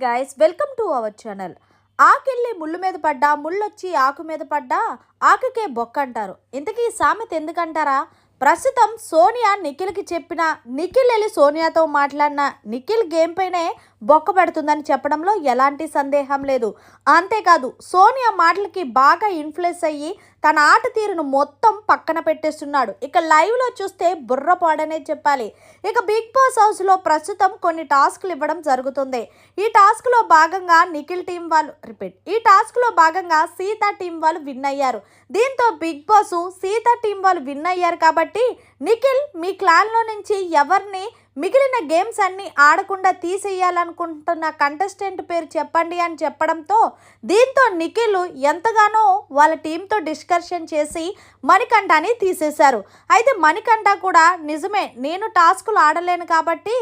Guys welcome to our channel ఆకెళ్ళి ముళ్ళు మీద పడ్డా ముళ్ళొచ్చి ఆకు మీద పడ్డా ఆకుకే బొక్క అంటారు ఇంతకీ ఈ సామెత ఎందుకంటారా? ప్రస్తుతం సోనియా నిఖిల్కి చెప్పిన నిఖిల్ వెళ్ళి సోనియాతో మాట్లాడిన నిఖిల్ గేమ్ పైనే బొక్క పెడుతుందని చెప్పడంలో ఎలాంటి సందేహం లేదు. అంతేకాదు సోనియా మాటలకి బాగా ఇన్ఫ్లుయెన్స్ అయ్యి తన ఆట తీరును మొత్తం పక్కన పెట్టేస్తున్నాడు. ఇక లైవ్లో చూస్తే బుర్రపాడనే చెప్పాలి. ఇక బిగ్ బాస్ హౌస్లో ప్రస్తుతం కొన్ని టాస్క్లు ఇవ్వడం జరుగుతుంది. ఈ టాస్క్లో భాగంగా నిఖిల్ టీం వాళ్ళు రిపీట్ ఈ టాస్క్లో భాగంగా సీత టీం వాళ్ళు విన్ అయ్యారు. దీంతో బిగ్ బాస్ సీత టీం వాళ్ళు విన్ అయ్యారు కాబట్టి నిఖిల్ మీ క్లాన్లో నుంచి ఎవరిని మిగిలిన గేమ్స్ అన్ని ఆడకుండా తీసేయాలనుకుంటున్న కంటెస్టెంట్ పేరు చెప్పండి అని చెప్పడంతో దీంతో నిఖిల్ ఎంతగానో వాళ్ళ టీంతో డిస్కషన్ చేసి మణికంఠని తీసేశారు. అయితే మణికంఠ కూడా నిజమే నేను టాస్కులు ఆడలేను కాబట్టి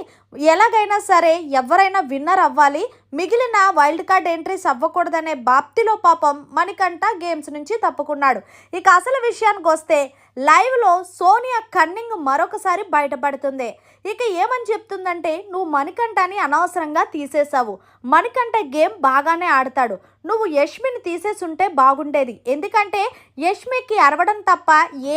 ఎలాగైనా సరే ఎవరైనా విన్నర్ అవ్వాలి. మిగిలిన వైల్డ్ కార్డ్ ఎంట్రీస్ అవ్వకూడదనే బాప్తిలో పాపం మణికంఠ గేమ్స్ నుంచి తప్పుకున్నాడు. ఇక అసలు విషయానికి వస్తే లైవ్లో సోనియా కన్నింగ్ మరొకసారి బయటపడుతుంది. ఇక ఏమని చెప్తుందంటే నువ్వు మణికంఠని అనవసరంగా తీసేశావు. మణికంఠ గేమ్ బాగానే ఆడతాడు. నువ్వు యష్మిని తీసేసుంటే బాగుండేది. ఎందుకంటే యష్మికి అరవడం తప్ప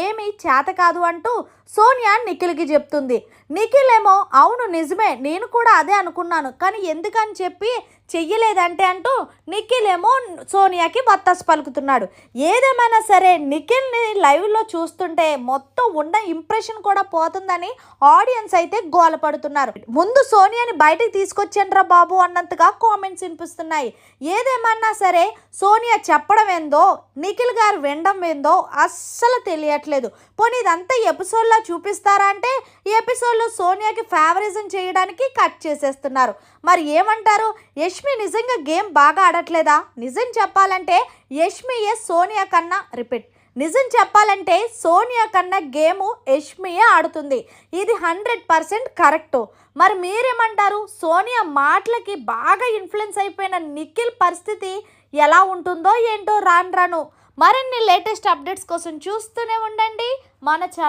ఏమీ చేత కాదు అంటూ సోనియా నిఖిల్కి చెప్తుంది. నిఖిల్ ఏమో అవును నిజమే నేను కూడా అదే అనుకున్నాను కానీ ఎందుకని చెప్పి చెయ్యలేదంటే అంటూ నిఖిల్ ఏమో సోనియాకి బత్తాసు పలుకుతున్నాడు. ఏదేమైనా సరే నిఖిల్ని లైవ్లో చూస్తుంటే మొత్తం ఉన్న ఇంప్రెషన్ కూడా పోతుందని ఆడియన్స్ అయితే గోలపడుతున్నారు. ముందు సోనియాని బయటికి తీసుకొచ్చాన్రా బాబు అన్నంతగా కామెంట్స్ వినిపిస్తున్నాయి. ఏదేమన్నా సరే సోనియా చెప్పడం ఏందో నిఖిల్ గారు వినడం ఏందో అస్సలు తెలియట్లేదు. పోనీ ఇదంతా ఎపిసోడ్లో చూపిస్తారా అంటే ఈ ఎపిసోడ్లో సోనియాకి ఫేవరిజం చేయడానికి కట్ చేసేస్తున్నారు. మరి ఏమంటారు? యష్మి నిజంగా గేమ్ బాగా ఆడట్లేదా? నిజం చెప్పాలంటే యష్మియే సోనియా కన్నా రిపీట్ నిజం చెప్పాలంటే సోనియా కన్నా గేము యష్మియే ఆడుతుంది. ఇది హండ్రెడ్ పర్సెంట్ కరెక్ట్. మరి మీరేమంటారు? సోనియా మాటలకి బాగా ఇన్ఫ్లుయెన్స్ అయిపోయిన నిఖిల్ పరిస్థితి ఎలా ఉంటుందో ఏంటో రాను రాను. మరిన్ని లేటెస్ట్ అప్డేట్స్ కోసం చూస్తూనే ఉండండి. మన ఛానల్